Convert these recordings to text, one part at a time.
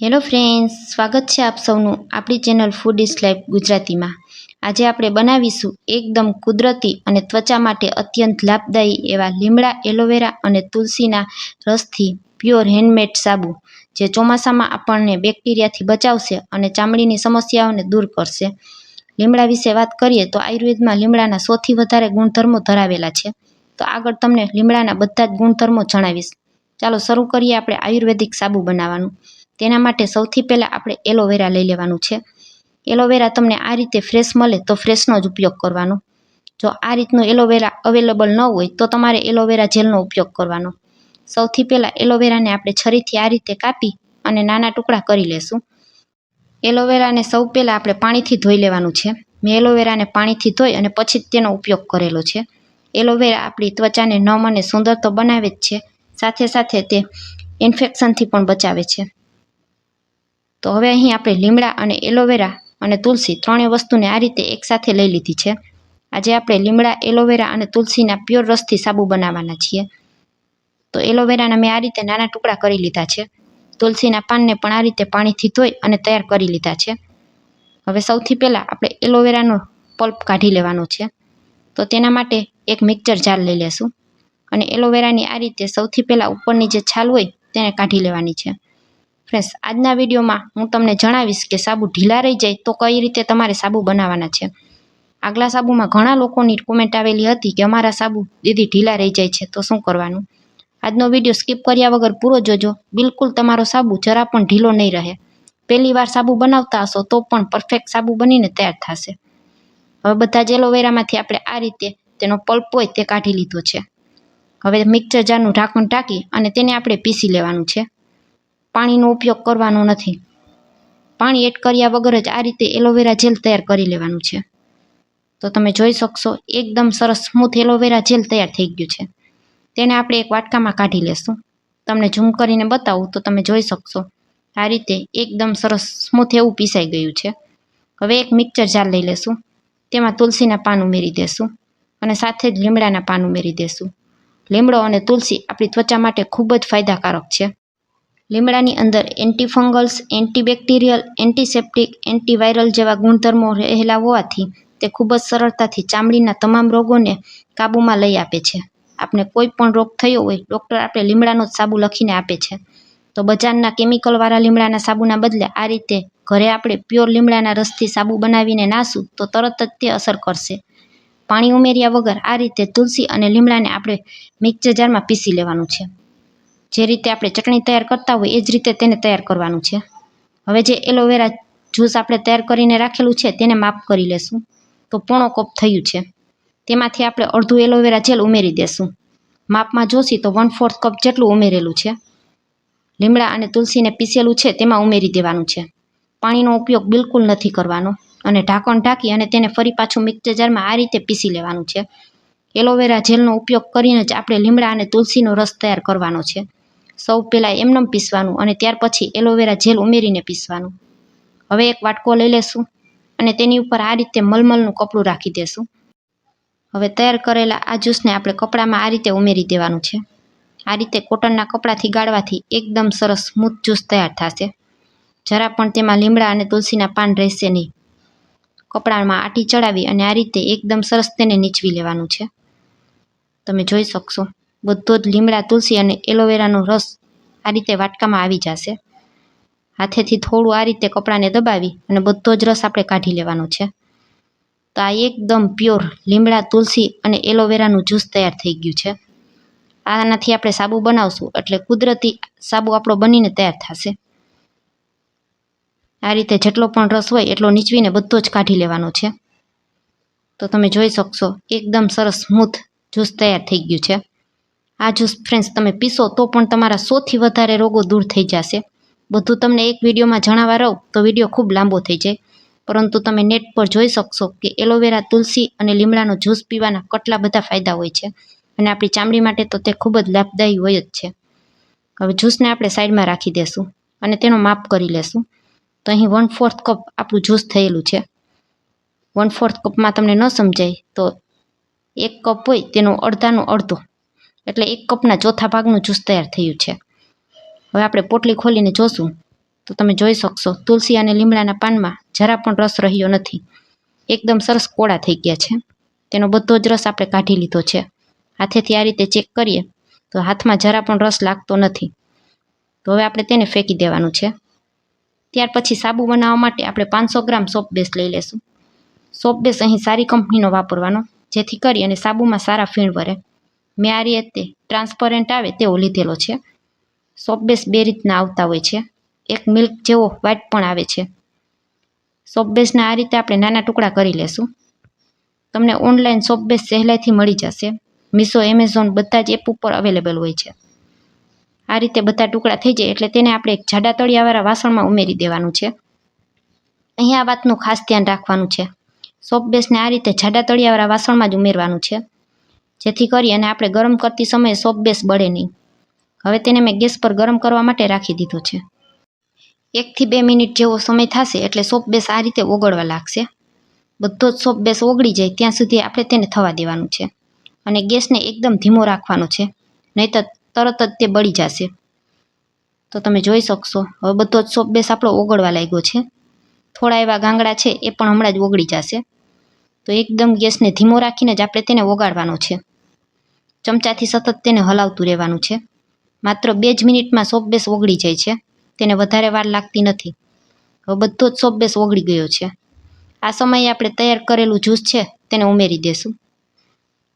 Hello friends, સ્વાગત છે આપ સૌનું આપણી ચેનલ ફૂડ ઇઝ લાઈફ ગુજરાતીમાં. આજે આપણે બનાવીશું એકદમ કુદરતી અને ત્વચા માટે અત્યંત લાભદાયી એવા લીમડા, એલોવેરા અને તુલસીના રસથી પ્યોર હેન્ડમેડ સાબુ, જે ચોમાસામાં આપણને બેક્ટેરિયાથી બચાવશે અને ચામડીની સમસ્યાઓને દૂર કરશે. લીમડા વિશે વાત કરીએ તો આયુર્વેદમાં લીમડાના સૌથી વધારે ગુણધર્મો ધરાવેલા છે. તો આગળ તમને લીમડાના બધા જ ગુણધર્મો જણાવીશ. ચાલો શરૂ કરીએ આપણે આયુર્વેદિક સાબુ બનાવવાનું. તેના માટે સૌથી પહેલાં આપણે એલોવેરા લઈ લેવાનું છે. એલોવેરા તમને આ રીતે ફ્રેશ મળે તો ફ્રેશનો જ ઉપયોગ કરવાનો. જો આ રીતનું એલોવેરા અવેલેબલ ન હોય તો તમારે એલોવેરા જેલનો ઉપયોગ કરવાનો. સૌથી પહેલાં એલોવેરાને આપણે છરીથી આ રીતે કાપી અને નાના ટુકડા કરી લેશું. એલોવેરાને સૌ પહેલાં આપણે પાણીથી ધોઈ લેવાનું છે. મેં એલોવેરાને પાણીથી ધોઈ અને પછી તેનો ઉપયોગ કરેલો છે. એલોવેરા આપણી ત્વચાને નમ અને સુંદર તો બનાવે જ છે. સાથે સાથે તે ઇન્ફેક્શનથી પણ બચાવે છે. તો હવે અહીં આપણે લીમડા અને એલોવેરા અને તુલસી ત્રણેય વસ્તુને આ રીતે એકસાથે લઈ લીધી છે. આજે આપણે લીમડા, એલોવેરા અને તુલસીના પ્યોર રસથી સાબુ બનાવવાના છીએ. તો એલોવેરાના મેં આ રીતે નાના ટુકડા કરી લીધા છે. તુલસીના પાનને પણ આ રીતે પાણીથી ધોઈ અને તૈયાર કરી લીધા છે. હવે સૌથી પહેલાં આપણે એલોવેરાનો પલ્પ કાઢી લેવાનો છે. તો તેના માટે એક મિક્સર જાર લઈ લેશું. અને એલોવેરાની આ રીતે સૌથી પહેલાં ઉપરની જે છાલ હોય તેને કાઢી લેવાની છે. ફ્રેન્ડ્સ આજના વિડીયોમાં હું તમને જણાવીશ કે સાબુ ઢીલા રહી જાય તો કઈ રીતે તમારે સાબુ બનાવવાના છે. આગલા સાબુમાં ઘણા લોકોની કોમેન્ટ આવેલી હતી કે અમારા સાબુ દીદી ઢીલા રહી જાય છે, તો શું કરવાનું? આજનો વીડિયો સ્કીપ કર્યા વગર પૂરો જોજો. બિલકુલ તમારો સાબુ જરા પણ ઢીલો નહીં રહે. પહેલી વાર સાબુ બનાવતા હશો તો પણ પરફેક્ટ સાબુ બનીને તૈયાર થશે. હવે બધા જ એલોવેરામાંથી આપણે આ રીતે તેનો પલ્પ હોય તે કાઢી લીધો છે. હવે મિક્સર જારનું ઢાંકણ ઢાંકી અને તેને આપણે પીસી લેવાનું છે. પાણીનો ઉપયોગ કરવાનો નથી. પાણી એડ કર્યા વગર જ આ રીતે એલોવેરા જેલ તૈયાર કરી લેવાનું છે. તો તમે જોઈ શકશો, એકદમ સરસ સ્મૂથ એલોવેરા જેલ તૈયાર થઈ ગયું છે. તેને આપણે એક વાટકામાં કાઢી લેશું. તમને ઝૂમ કરીને બતાવું તો તમે જોઈ શકશો, આ રીતે એકદમ સરસ સ્મૂથ એવું પીસાઈ ગયું છે. હવે એક મિક્સર જાર લઈ લેશું. તેમાં તુલસીના પાન ઉમેરી દેશું અને સાથે જ લીમડાના પાન ઉમેરી દેશું. લીમડો અને તુલસી આપણી ત્વચા માટે ખૂબ જ ફાયદાકારક છે. લીમડાની અંદર એન્ટીફંગલ્સ, એન્ટીબેક્ટેરિયલ, એન્ટીસેપ્ટિક, એન્ટીવાયરલ જેવા ગુણધર્મો રહેલા હોવાથી તે ખૂબ જ સરળતાથી ચામડીના તમામ રોગોને કાબૂમાં લઈ આપે છે. આપણે કોઈ પણ રોગ થયો હોય, ડૉક્ટર આપણે લીમડાનો જ સાબુ લખીને આપે છે. તો બજારના કેમિકલવાળા લીમડાના સાબુના બદલે આ રીતે ઘરે આપણે પ્યોર લીમડાના રસથી સાબુ બનાવીને નાશું તો તરત જ તે અસર કરશે. પાણી ઉમેર્યા વગર આ રીતે તુલસી અને લીમડાને આપણે મિક્સર જારમાં પીસી લેવાનું છે. જે રીતે આપણે ચટણી તૈયાર કરતા હોય, એ જ રીતે તેને તૈયાર કરવાનું છે. હવે જે એલોવેરા જ્યુસ આપણે તૈયાર કરીને રાખેલું છે, તેને માપ કરી લેશું. તો પોણો કપ થયું છે. તેમાંથી આપણે અડધું એલોવેરા જેલ ઉમેરી દેશું. માપમાં જોશી તો વન ફોર્થ કપ જેટલું ઉમેરેલું છે. લીમડા અને તુલસીને પીસેલું છે, તેમાં ઉમેરી દેવાનું છે. પાણીનો ઉપયોગ બિલકુલ નથી કરવાનો અને ઢાંકણ ઢાંકી અને તેને ફરી પાછું મિક્સર જારમાં આ રીતે પીસી લેવાનું છે. એલોવેરા જેલનો ઉપયોગ કરીને જ આપણે લીમડા અને તુલસીનો રસ તૈયાર કરવાનો છે. સૌ પહેલાં એમનેમ પીસવાનું અને ત્યાર પછી એલોવેરા જેલ ઉમેરીને પીસવાનું. હવે એક વાટકો લઈ લેશું અને તેની ઉપર આ રીતે મલમલનું કપડું રાખી દેશું. હવે તૈયાર કરેલા આ જ્યુસને આપણે કપડામાં આ રીતે ઉમેરી દેવાનું છે. આ રીતે કોટનના કપડાથી ગાળવાથી એકદમ સરસ સ્મૂથ જ્યુસ તૈયાર થશે. જરા પણ તેમાં લીમડા અને તુલસીના પાન રહેશે નહીં. કપડામાં આટી ચડાવી અને આ રીતે એકદમ સરસ તેને નીચવી લેવાનું છે. તમે જોઈ શકશો. બધો જ લીમડા, તુલસી અને એલોવેરાનો રસ આ રીતે વાટકામાં આવી જશે. હાથેથી થોડું આ રીતે કપડાને દબાવી અને બધો જ રસ આપણે કાઢી લેવાનો છે. તો આ એકદમ પ્યોર લીમડા, તુલસી અને એલોવેરાનું જ્યુસ તૈયાર થઈ ગયું છે. આનાથી આપણે સાબુ બનાવશું એટલે કુદરતી સાબુ આપણો બનીને તૈયાર થશે. આ રીતે જેટલો પણ રસ હોય એટલો નીચવીને બધો જ કાઢી લેવાનો છે. તો તમે જોઈ શકશો, એકદમ સરસ સ્મૂથ જ્યુસ તૈયાર થઈ ગયું છે. આ જ્યુસ ફ્રેન્ડ્સ તમે પીશો તો પણ તમારા સૌથી વધારે રોગો દૂર થઈ જશે. બધું તમને એક વિડીયોમાં જણાવવા રહું તો વીડિયો ખૂબ લાંબો થઈ જાય. પરંતુ તમે નેટ પર જોઈ શકશો કે એલોવેરા તુલસી અને લીમડાનો જ્યુસ પીવાના કેટલા બધા ફાયદા હોય છે. અને આપણી ચામડી માટે તો તે ખૂબ જ લાભદાયી હોય જ છે. હવે જ્યુસને આપણે સાઈડમાં રાખી દેશું અને તેનો માપ કરી લેશું. તો અહીં વન ફોર્થ કપ આપણું જ્યુસ થયેલું છે. વન ફોર્થ કપમાં તમને ન સમજાય તો એક કપ હોય તેનો અડધાનો અડધો. એટલે એક કપના ચોથા ભાગનું જ્યુસ તૈયાર થયું છે. હવે આપણે પોટલી ખોલીને જોશું. તો તમે જોઈ શકશો, તુલસી અને લીમડાના પાનમાં જરા પણ રસ રહ્યો નથી. એકદમ સરસ કોળા થઈ ગયા છે. તેનો બધો જ રસ આપણે કાઢી લીધો છે. હાથેથી આ રીતે ચેક કરીએ, તો હાથમાં જરા પણ રસ લાગતો નથી. તો હવે આપણે તેને ફેંકી દેવાનું છે. ત્યાર પછી સાબુ બનાવવા માટે આપણે પાંચસો ગ્રામ સોપ લઈ લેશું. સોપ બેસ અહીં સારી કંપનીનો વાપરવાનો, જેથી કરી અને સાબુમાં સારા ફીણ વરે. મેં આ રીતે ટ્રાન્સપરન્ટ આવે તેવો લીધેલો છે. સોપ બેસ બે રીતના આવતા હોય છે. એક મિલ્ક જેવો વ્હાઈટ પણ આવે છે. સોપ બેસના આ રીતે આપણે નાના ટુકડા કરી લેશું. તમને ઓનલાઈન સોપ બેસ સહેલાઈથી મળી જશે. મીશો, એમેઝોન બધા જ એપ ઉપર અવેલેબલ હોય છે. આ રીતે બધા ટુકડા થઈ જાય એટલે તેને આપણે એક જાડા તળિયાવાળા વાસણમાં ઉમેરી દેવાનું છે. અહીં આ વાતનું ખાસ ધ્યાન રાખવાનું છે. સોપ બેસને આ રીતે જાડા તળિયાવાળા વાસણમાં જ ઉમેરવાનું છે. જેથી કરી અને આપણે ગરમ કરતી સમયે સોપ બેસ બળે નહીં. હવે તેને મેં ગેસ પર ગરમ કરવા માટે રાખી દીધો છે. એકથી બે મિનિટ જેવો સમય થશે એટલે સોપ બેસ આ રીતે ઓગળવા લાગશે. બધો જ સોપ બેસ ઓગળી જાય ત્યાં સુધી આપણે તેને થવા દેવાનું છે. અને ગેસને એકદમ ધીમો રાખવાનો છે. નહીં તરત જ તે બળી જશે. તો તમે જોઈ શકશો, હવે બધો જ સોપ બેસ આપણો ઓગળવા લાગ્યો છે. થોડા એવા ગાંગડા છે એ પણ હમણાં જ ઓગળી જશે. તો એકદમ ગેસને ધીમો રાખીને જ આપણે તેને ઓગાળવાનો છે. ચમચાથી સતત તેને હલાવતું રહેવાનું છે. માત્ર બે જ મિનિટમાં સોપ બેસ ઓગળી જાય છે. તેને વધારે વાર લાગતી નથી. હવે બધો જ સોપ બેસ ઓગળી ગયો છે. આ સમયે આપણે તૈયાર કરેલું જ્યુસ છે તેને ઉમેરી દેશું.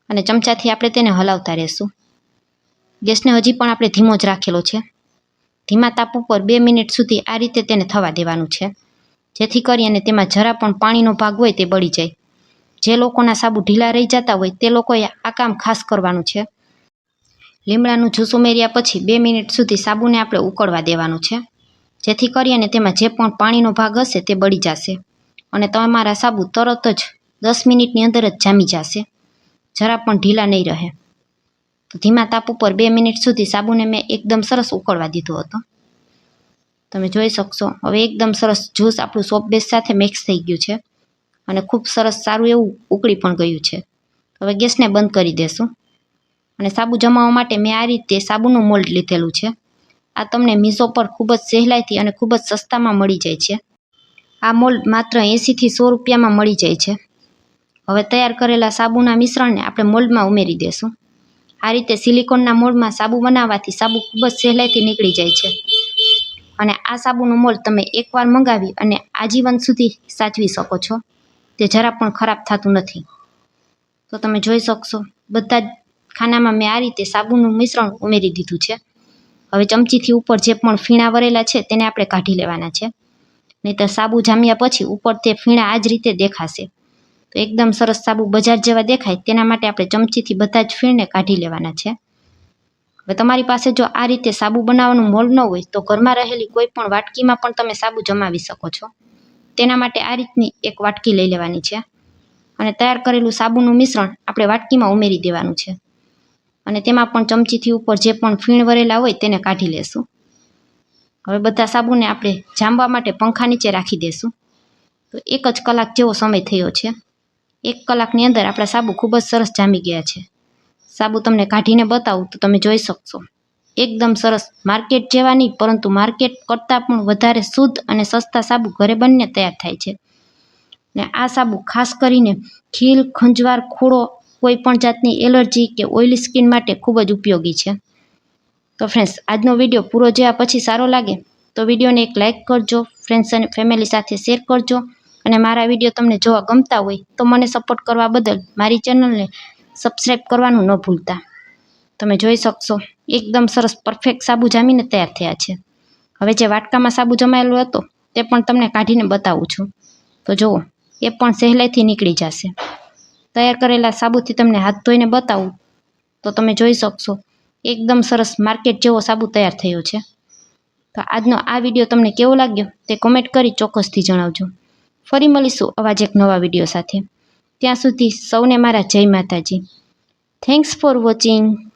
અને ચમચાથી આપણે તેને હલાવતા રહેશું. ગેસને હજી પણ આપણે ધીમો જ રાખેલો છે. ધીમા તાપ ઉપર બે મિનિટ સુધી આ રીતે તેને થવા દેવાનું છે. જેથી કરી અને તેમાં જરા પણ પાણીનો ભાગ હોય તે બળી જાય. જે લોકોના સાબુ ઢીલા રહી જતા હોય તે લોકોએ આ કામ ખાસ કરવાનું છે. લીમડાનું જ્યુસ ઉમેર્યા પછી બે મિનિટ સુધી સાબુને આપણે ઉકળવા દેવાનું છે. જેથી કરી અને તેમાં જે પણ પાણીનો ભાગ હશે તે બળી જશે. અને તમારા સાબુ તરત જ દસ મિનિટની અંદર જ જામી જશે. જરા પણ ઢીલા નહીં રહે. તો ધીમા તાપ ઉપર બે મિનિટ સુધી સાબુને મેં એકદમ સરસ ઉકળવા દીધો હતો. તમે જોઈ શકશો, હવે એકદમ સરસ જ્યુસ આપણું સોપ બેસ સાથે મિક્સ થઈ ગયું છે. અને ખૂબ સરસ સારું એવું ઉકળી પણ ગયું છે. હવે ગેસને બંધ કરી દેશું. અને સાબુ જમાવવા માટે મેં આ રીતે સાબુનું મોલ્ડ લીધેલું છે. આ તમને મીશો પર ખૂબ જ સહેલાઈથી અને ખૂબ જ સસ્તામાં મળી જાય છે. આ મોલ્ડ માત્ર એંસીથી સો રૂપિયામાં મળી જાય છે. હવે તૈયાર કરેલા સાબુના મિશ્રણને આપણે મોલ્ડમાં ઉમેરી દેશું. આ રીતે સિલિકોનના મોલ્ડમાં સાબુ બનાવવાથી સાબુ ખૂબ જ સહેલાઈથી નીકળી જાય છે. અને આ સાબુનું મોલ્ડ તમે એકવાર મંગાવી અને આજીવન સુધી સાચવી શકો છો. તે જરા પણ ખરાબ થતું નથી. તો તમે જોઈ શકશો, બધા જ ખાનામાં મેં આ રીતે સાબુનું મિશ્રણ ઉમેરી દીધું છે. હવે ચમચીથી ઉપર જે પણ ફીણા વરેલા છે તેને આપણે કાઢી લેવાના છે. નહીંતર સાબુ જામ્યા પછી ઉપર તે ફીણા આ જ રીતે દેખાશે. તો એકદમ સરસ સાબુ બજાર જેવા દેખાય તેના માટે આપણે ચમચીથી બધા જ ફીણને કાઢી લેવાના છે. હવે તમારી પાસે જો આ રીતે સાબુ બનાવવાનું મોલ ન હોય તો ઘરમાં રહેલી કોઈ પણ વાટકીમાં પણ તમે સાબુ જમાવી શકો છો. તેના માટે આ રીતની એક વાટકી લઈ લેવાની છે. અને તૈયાર કરેલું સાબુનું મિશ્રણ આપણે વાટકીમાં ઉમેરી દેવાનું છે. અને તેમાં પણ ચમચીથી ઉપર જે પણ ફીણ વરેલા હોય તેને કાઢી લેશું. હવે બધા સાબુને આપણે જામવા માટે પંખા નીચે રાખી દેશું. તો એક જ કલાક જેવો સમય થયો છે. એક કલાકની અંદર આપણા સાબુ ખૂબ જ સરસ જામી ગયા છે. સાબુ તમને કાઢીને બતાવું તો તમે જોઈ શકશો. એકદમ સરસ માર્કેટ જેવા નહીં પરંતુ માર્કેટ કરતાં પણ વધારે શુદ્ધ અને સસ્તા સાબુ ઘરે બંને તૈયાર થાય છે. ને આ સાબુ ખાસ કરીને ખીલ, ખંજવાળ ખોડો કોઈ પણ જાતની એલર્જી કે ઓઇલી સ્કિન માટે ખૂબ જ ઉપયોગી છે. તો ફ્રેન્ડ્સ, આજનો વીડિયો પૂરો જોયા પછી સારો લાગે તો વિડીયોને એક લાઇક કરજો, ફ્રેન્ડ્સ અને ફેમિલી સાથે શેર કરજો અને મારા વીડિયો તમને જોવા ગમતા હોય તો મને સપોર્ટ કરવા બદલ મારી ચેનલને સબસ્ક્રાઈબ કરવાનું ન ભૂલતા. તમે જોઈ શકશો. એકદમ સરસ પરફેક્ટ સાબુ જામીને તૈયાર થયા છે. હવે જે વાટકામાં સાબુ જમાયેલો હતો, તે પણ તમને કાઢીને બતાવું છું. તો જુઓ, એ પણ સહેલાઈથી નીકળી જશે. તૈયાર કરેલા સાબુથી તમને હાથ ધોઈને બતાવું, તો તમે જોઈ શકશો, એકદમ સરસ માર્કેટ જેવો સાબુ તૈયાર થયો છે. તો આજનો આ વીડિયો તમને કેવો લાગ્યો, તે કોમેન્ટ કરી ચોક્કસથી જણાવજો. ફરી મળીશું આવા જ એક નવા વીડિયો સાથે. ત્યાં સુધી સૌને મારા જય માતાજી. Thanks for watching